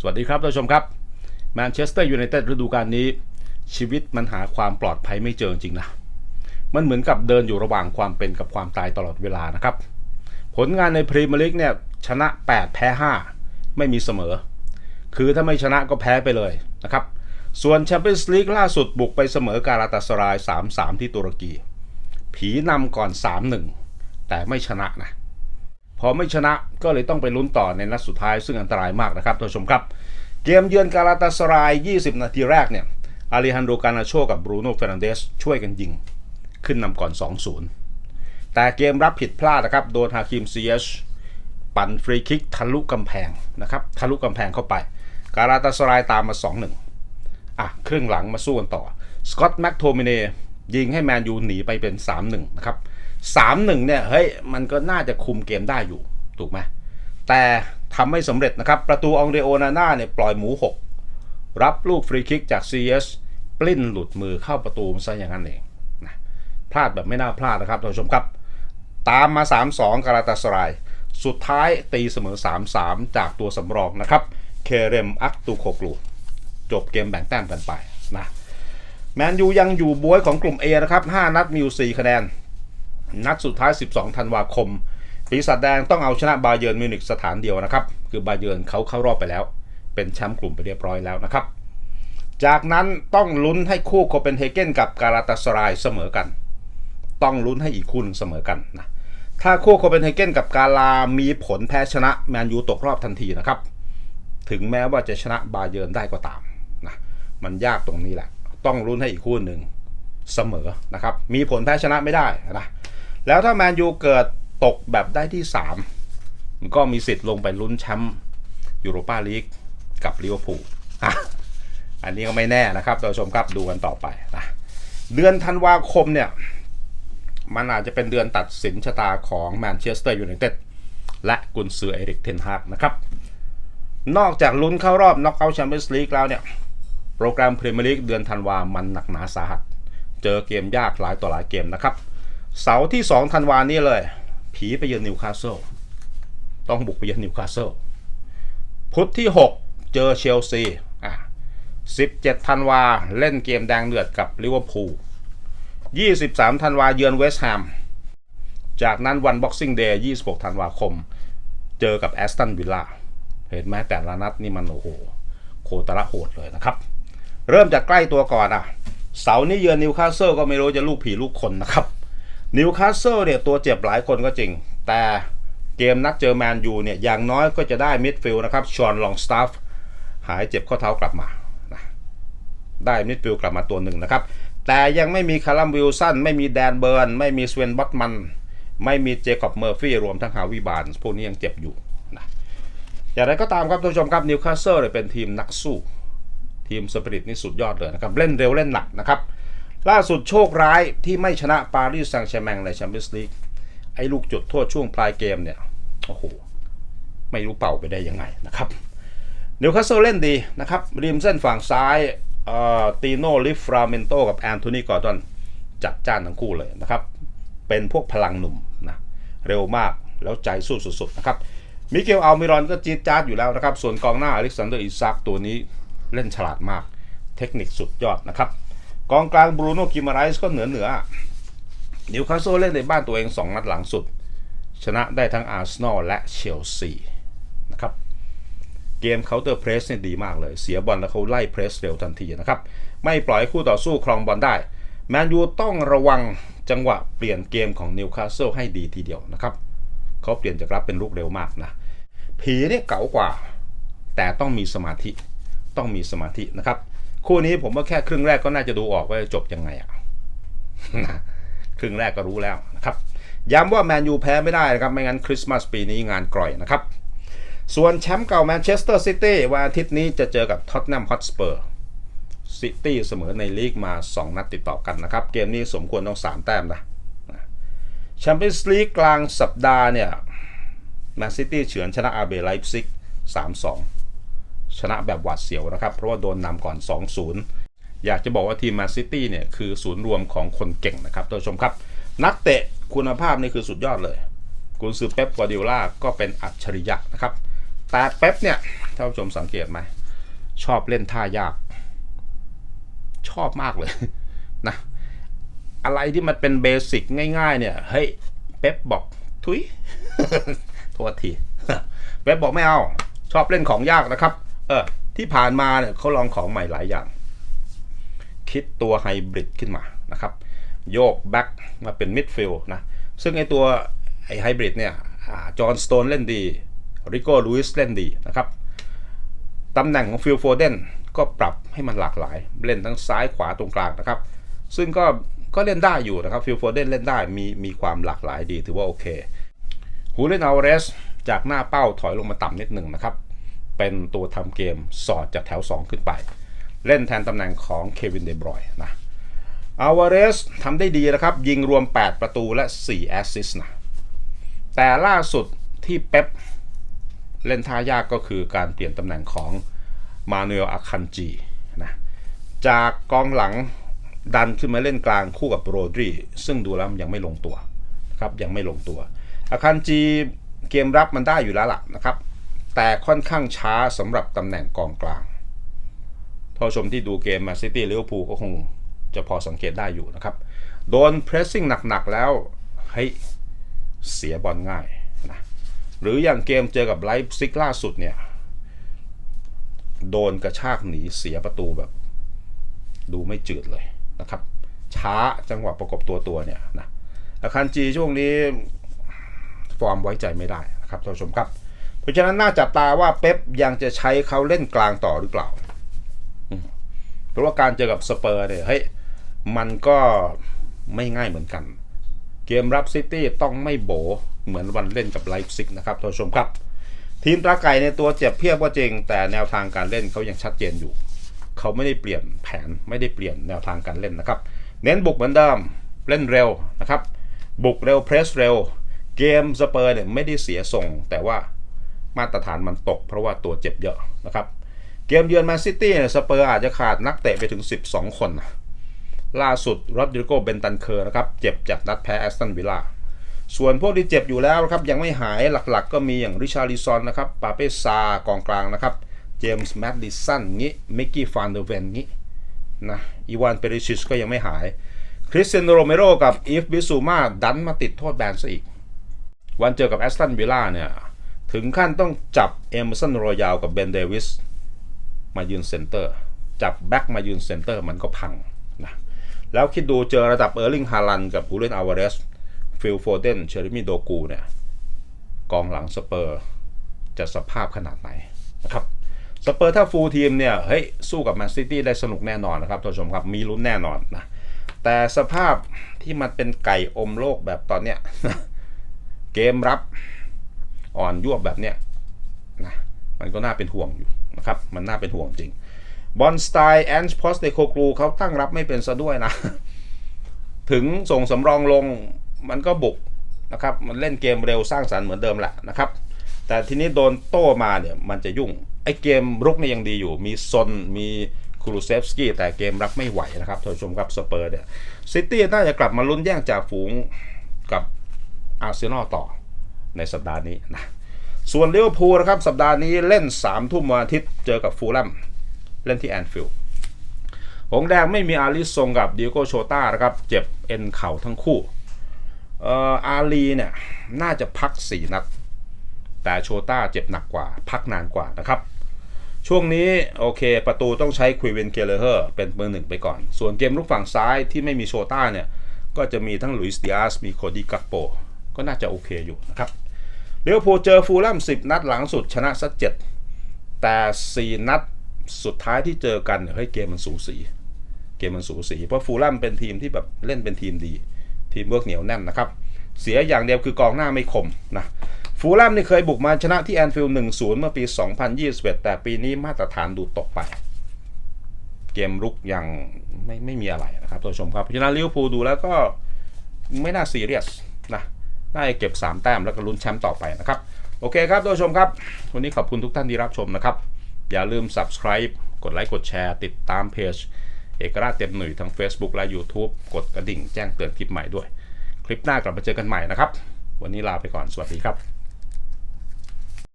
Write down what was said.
สวัสดีครับท่านผู้ชมครับแมนเชสเตอร์ยูไนเต็ดฤดูกาลนี้ ชีวิตมันหาความปลอดภัยไม่เจอจริงนะมันเหมือนกับเดินอยู่ระหว่างความเป็นกับความตายตลอดเวลานะครับ ผลงานในพรีเมียร์ลีกเนี่ยชนะ 8 แพ้ 5 ไม่มีเสมอ คือถ้าไม่ชนะก็แพ้ไปเลยนะครับ ส่วนแชมเปี้ยนส์ลีกล่าสุดบุกไปเสมอการาตาสราย 3-3 ที่ตุรกี ผีนำก่อน 3-1 แต่ไม่ชนะนะ พอไม่ชนะก็เลยต้องไปลุ้นต่อในนัดสุดท้ายซึ่งอันตรายมากนะครับท่านผู้ชมครับ เกมเยือนการาตาสราย 20 นาทีแรกเนี่ยอาริฮันโดกานาโชกับบรูโน่เฟรนันเดสช่วยกันยิง ขึ้นนำก่อน 2-0 แต่เกมรับผิดพลาดนะครับ โดนฮาคิมซีเอชปั่นฟรีคิกทะลุกำแพงนะครับทะลุกำแพงเข้าไป การาตาสรายตามมา 2-1 อะครึ่งหลังมาสู้กันต่อสกอตแม็กโทมิเนยิงให้แมนยูหนีไปเป็น 3-1 นะครับ 3-1เนี่ยเฮ้ยมันก็น่าจะคุมเกมได้อยู่ถูกไหมแต่ทำไม่สำเร็จนะครับ ประตูองเดโอนาน่าเนี่ยปล่อยหมู 6 รับลูกฟรีคิกจาก CS ปลิ้นหลุดมือเข้าประตูมันซะอย่างนั้นเองนะพลาดแบบไม่น่าพลาดนะครับท่านผู้ชมครับ ตามมา 3-2 การาตาสราย สุดท้ายตีเสมอ 3-3 จากตัวสำรองนะครับ เคเรมอักตูโคกลูจบเกมแบ่งแต้มกันไปนะแมนยูยังอยู่บวยของกลุ่ม A นะครับ 5 นัดมีอยู่4คะแนน นัดสุดท้าย 12 ธันวาคม ปีศาจแดงต้องเอาชนะบาเยิร์นมิวนิกสถานเดียวนะครับ คือบาเยิร์นเขาเข้ารอบไปแล้ว เป็นแชมป์กลุ่มไปเรียบร้อยแล้วนะครับ จากนั้นต้องลุ้นให้คู่โคเปนเฮเกนกับการาตาสรายเสมอกัน ต้องลุ้นให้อีกคู่หนึงเสมอกันนะ ถ้าคู่โคเปนเฮเกนกับกาลามีผลแพ้ชนะแมนยูตกรอบทันทีนะครับ ถึงแม้ว่าจะชนะบาเยิร์นได้ก็ตามนะ มันยากตรงนี้แหละ ต้องลุ้นให้อีกคู่หนึ่งเสมอนะครับ มีผลแพ้ชนะไม่ได้นะ แล้วถ้าแมนยูเกิดตกแบบได้ที่3มันก็มีสิทธิ์ลงไปลุ้นแชมป์ยูโรปาลีกกับลิเวอร์พูลอันนี้ก็ไม่แน่นะครับท่านผู้ชมครับดูกันต่อไปนะเดือนธันวาคมเนี่ยมันอาจจะเป็นเดือนตัดสินชะตาของแมนเชสเตอร์ยูไนเต็ดและกุนซือเอริกเทนฮากนะครับ นอกจากลุ้นเข้ารอบน็อกเอาท์แชมเปี้ยนส์ลีกแล้วเนี่ย โปรแกรมพรีเมียร์ลีกเดือนธันวามันหนักหนาสาหัส เจอเกมยากหลายต่อหลายเกมนะครับ เสาร์ที่2ธันวานี้เลย ผีไปเยือนนิวคาสเซิลต้องบุกไปเยือนนิวคาสเซิลพุธที่ 6 เจอเชลซีอะ17ธันวาเล่นเกมแดงเดือดกับลิเวอร์พูล23ธันวาเยือนเวสต์แฮมจากนั้นวัน Boxing Day 26ธันวาคม เจอกับแอสตันวิลล่าเห็นไหมแต่ละนัดนี่มันโอ้โหโคตรโหดเลยนะครับ เริ่มจากใกล้ตัวก่อนอะ เสาร์นี้เยือนนิวคาสเซิลก็ไม่รู้จะลูกผีลูกคนนะครับ นิวคาสเซิลเนี่ยตัวเจ็บหลายคนก็จริง แต่เกมนัดเจอแมนยูเนี่ยอย่างน้อยก็จะได้มิดฟิลด์นะครับชอนลองสตาฟหายเจ็บข้อเท้ากลับมานะได้มิดฟิลด์กลับมาตัวหนึ่งนะครับ แต่ยังไม่มีคารัมวิลสันไม่มีแดนเบิร์น ไม่มีสเวนบอตมัน ไม่มีเจคอบเมอร์ฟี่รวมทั้งฮาวิบานพวกนี้ยังเจ็บอยู่นะอย่างไรก็ตามครับท่านผู้ชมครับนิวคาสเซิลเนี่ยเป็นทีมนักสู้ ทีมสปิริตนี่สุดยอดเลยนะครับเล่นเร็วเล่นหนักนะครับ ล่าสุดโชคร้ายที่ไม่ชนะปารีสแซงต์แชร์แมงในแชมเปี้ยนส์ลีกไอ้ลูกจุดโทษช่วงปลายเกมเนี่ย โอ้โห ไม่รู้เป่าไปได้ยังไงนะครับนิวคาสเซิลเล่นดีนะครับ ริมเส้นฝั่งซ้ายเอ่อตีโนลิฟราเมนโตกับแอนโทนีกอร์ดอนจัดจ้านทั้งคู่เลยนะครับ เป็นพวกพลังหนุ่มนะเร็วมากแล้วใจสู้สุดๆนะครับมิเกลอัลมิรอนก็จี๊ดจ๊าดอยู่แล้วนะครับ ส่วนกองหน้าอเล็กซานเดอร์อิซักตัวนี้เล่นฉลาดมาก เทคนิคสุดยอดนะครับ กองกลางบรูโน่กิมาไรส์ก็เหนือเหนือนิวคาสเซิลเล่นในบ้านตัวเอง 2 นัดหลังสุด ชนะได้ทั้งอาร์เซนอลและเชลซีนะครับเกมเคาน์เตอร์เพรสเนี่ยดีมากเลย เสียบอลแล้วเขาไล่เพรสเร็วทันทีนะครับ ไม่ปล่อยคู่ต่อสู้ครองบอลได้ แมนยูต้องระวังจังหวะเปลี่ยนเกมของนิวคาสเซิลให้ดีทีเดียวนะครับเขาเปลี่ยนจากรับเป็นลุกเร็วมากนะผีเนี่ยเก๋ากว่า แต่ต้องมีสมาธิต้องมีสมาธินะครับ คู่นี้ผมว่าแค่ครึ่งแรกก็น่าจะดูออกว่าจบยังไงอะครึ่งแรกก็รู้แล้วนะครับ ย้ำว่าแมนยูแพ้ไม่ได้นะครับ ไม่งั้นคริสต์มาสปีนี้งานกร่อยนะครับ ส่วนแชมป์เก่าแมนเชสเตอร์ซิตี้วันอาทิตย์นี้จะเจอกับท็อตแนมฮอตสเปอร์ซิตี้เสมอในลีกมา 2 นัดติดต่อกันนะครับ เกมนี้สมควรต้อง 3 แต้มนะแชมเปี้ยนส์ลีกกลางสัปดาห์เนี่ยแมนซิตี้เฉือนชนะอาเบไลฟ์ซิก 3-2 ชนะแบบหวาดเสียวนะครับ เพราะว่าโดนนำก่อน 2-0 อยากจะบอกว่าทีมแมนซิตี้เนี่ยคือศูนย์รวมของคนเก่งนะครับท่านผู้ชมครับ นักเตะคุณภาพนี่คือสุดยอดเลยกุนซือเป๊ปกวาดิโอลาก็เป็นอัจฉริยะนะครับ แต่เป๊ปเนี่ยท่านผู้ชมสังเกตไหมชอบเล่นท่ายาก ชอบมากเลยนะอะไรที่มันเป็นเบสิกง่าย ๆ เนี่ยเฮ้ยเป๊ปบอกทุยโทษทีเป๊ปบอกไม่เอา ชอบเล่นของยากนะครับ เออที่ผ่านมาเนี่ยเขาลองของใหม่หลายอย่าง คิดตัวไฮบริดขึ้นมานะครับ โยกแบ็กมาเป็นมิดฟิลด์นะ ซึ่งไอตัวไอไฮบริดเนี่ยจอห์นสโตนเล่นดีริโก้ลูอิสเล่นดีนะครับตำแหน่งของฟิลโฟเดนก็ปรับให้มันหลากหลาย เล่นทั้งซ้ายขวาตรงกลางนะครับ ซึ่งก็ก็เล่นได้อยู่นะครับฟิลโฟเดนเล่นได้มีมีความหลากหลายดีถือว่าโอเคฮูเลนอัลเรสจากหน้าเป้าถอยลงมาต่ำนิดหนึ่งนะครับ เป็นตัวทำเกมสอดจากแถว 2 ขึ้นไป เล่นแทนตำแหน่งของเควินเดบรอยนะอัลวาเรสทำได้ดีนะครับ ยิงรวม 8 ประตูและ 4 แอสซิสต์นะ แต่ล่าสุดที่เป๊ปเล่นท่ายากก็คือการเปลี่ยนตำแหน่งของมานูเอลอาคันจีนะจากกองหลังดันขึ้นมาเล่นกลางคู่กับโรดรีซึ่งดูแล้วยังไม่ลงตัวนะครับยังไม่ลงตัวอาคันจีเกมรับมันได้อยู่แล้วล่ะนะครับ แต่ค่อนข้างช้าสำหรับตำแหน่งกองกลางท่านชมที่ดูเกมมาซิตี้ลิเวอร์พูลก็คงจะพอสังเกตได้อยู่นะครับ โดนเพรสซิ่งหนักๆแล้วเฮ้ยเสียบอลง่ายนะหรืออย่างเกมเจอกับไลฟ์ซิกล่าสุดเนี่ย โดนกระชากหนีเสียประตูแบบ ดูไม่จืดเลยนะครับ ช้าจังหวะประกบตัวตัวเนี่ยนะอาคันจีช่วงนี้ ฟอร์มไว้ใจไม่ได้นะครับท่านผู้ชมครับ ราะฉะนั้นน่าจับตาว่าเป๊ปยังจะใช้เขาเล่นกลางต่อหรือเปล่า เพราะว่าการเจอกับสเปอร์เนี่ยเฮ้ยมันก็ไม่ง่ายเหมือนกัน เกมรับซิตี้ต้องไม่โบเหมือนวันเล่นกับไลฟ์ซิกนะครับท่านผู้ชมครับ ทีมตราไก่ในตัวเจ็บเพียบก็จริง แต่แนวทางการเล่นเขายังชัดเจนอยู่ เขาไม่ได้เปลี่ยนแผนไม่ได้เปลี่ยนแนวทางการเล่นนะครับ เน้นบุกเหมือนเดิมเล่นเร็วนะครับ บุกเร็วเพรสเร็ว เกมสเปอร์เนี่ยไม่ได้เสียทรงแต่ว่า มาตรฐานมันตก เพราะว่าตัวเจ็บเยอะนะครับ เกมเยือนแมนซิตี้เนี่ยสเปอร์อาจจะขาดนักเตะไปถึง 12 คนนะล่าสุดรอดริโกเบนตันเคอร์นะครับ เจ็บจากนัดแพ้แอสตันวิลล่าส่วนพวกที่เจ็บอยู่แล้วนะครับ ยังไม่หายหลักๆ ก็มีอย่างริชาริซอนนะครับปาเปซากองกลางนะครับเจมส์แมดดิสันงี้มิกกี้ฟานเดอร์เวนงี้นะอีวานเปริชิชก็ยังไม่หายคริสเตียโนโรเมโรกับอีฟบิซูมาดันมาติดโทษแบนซะอีก วันเจอกับแอสตันวิลล่าเนี่ย ถึงขั้นต้องจับเอมสันโรยาวกับเบนเดวิสมายืนเซนเตอร์ จับแบ็กมายืนเซนเตอร์มันก็พังนะแล้วคิดดูเจอระดับเออร์ลิงฮาลันกับฮูเลนอาวาเรสฟิลโฟเดนเชอริมิโดกูเนี่ยกองหลังสเปอร์จะสภาพขนาดไหนนะครับสเปอร์ถ้าฟูลทีมเนี่ยเฮ้ยสู้กับแมนซิตี้ได้สนุกแน่นอนนะครับท่านผู้ชมครับมีลุ้นแน่นอนนะแต่สภาพที่มันเป็นไก่อมโลกแบบตอนเนี้ยเกมรับ อ่อนยวบแบบเนี้ยนะมันก็น่าเป็นห่วงอยู่นะครับ มันน่าเป็นห่วงจริงบอลสไตล์แอนช์พอสเดโคกรูเขาตั้งรับไม่เป็นซะด้วยนะ ถึงส่งสำรองลงมันก็บุกนะครับ มันเล่นเกมเร็วสร้างสรรค์เหมือนเดิมแหละนะครับ แต่ทีนี้โดนโต้มาเนี่ยมันจะยุ่ง ไอ้เกมรุกเนี่ยยังดีอยู่ มีซน มีคูรูเซฟสกี้แต่เกมรับไม่ไหวนะครับท่านผู้ชมครับสเปอร์เนี่ยซิตี้น่าจะกลับมาลุ้นแย่งจากฝูงกับอาร์เซนอลต่อ ในสัปดาห์นี้นะส่วนลิเวอร์พูลนะครับสัปดาห์นี้เล่น3ามทุ่มวันอาทิตย์เจอกับฟูลแลมเล่นที่แอนฟิลด์หงแดงไม่มีอาริซงกับดิโก้โชต้านะครับเจ็บเอ็นเข่าทั้งคู่เอ่ออาลีเนี่ยน่าจะพัก 4 นัด แต่โชต้าเจ็บหนักกว่า พักนานกว่านะครับช่วงนี้โอเคประตูต้องใช้ควิเวนเกเลเฮอร์เป็นเบอร์หนึ่งไปก่อน ส่วนเกมลุกฝั่งซ้ายที่ไม่มีโชต้าเนี่ยก็จะมีทั้งลุยส์ดิอาสมีโคดี้กักโป ก็น่าจะโอเคอยู่นะครับเลี้ยวภูเจอฟูลแลม10 นัดหลังสุดชนะสักเจ็ดแต่ 4 นัดสุดท้ายที่เจอกันเฮ้ยเกมมันสูสี เกมมันสูสี เพราะฟูลแลมเป็นทีมที่แบบเล่นเป็นทีมดี ทีมเวิร์กเหนียวแน่นนะครับ เสียอย่างเดียวคือกองหน้าไม่คมนะฟูลแลมนี่เคยบุกมาชนะที่แอนฟิลด์1-0เมื่อปี 2021 แต่ปีนี้มาตรฐานดูตกไป เกมรุกยังไม่ไม่มีอะไรนะครับท่านผู้ชมครับเพราะฉะนั้นลิเวอร์พูลดูแล้วก็ไม่น่าซีเรียสนะ ได้เก็บ 3 แต้มแล้วก็ลุ้นแชมป์ต่อไปนะครับ โอเคครับท่านผู้ชมครับ วันนี้ขอบคุณทุกท่านที่รับชมนะครับ อย่าลืม subscribe กดไลค์กดแชร์ ติดตามเพจเอกราชเต็มหนุ่ยทั้ง Facebook และ YouTube กดกระดิ่งแจ้งเตือนคลิปใหม่ด้วย คลิปหน้ากลับมาเจอกันใหม่นะครับ วันนี้ลาไปก่อนสวัสดีครับ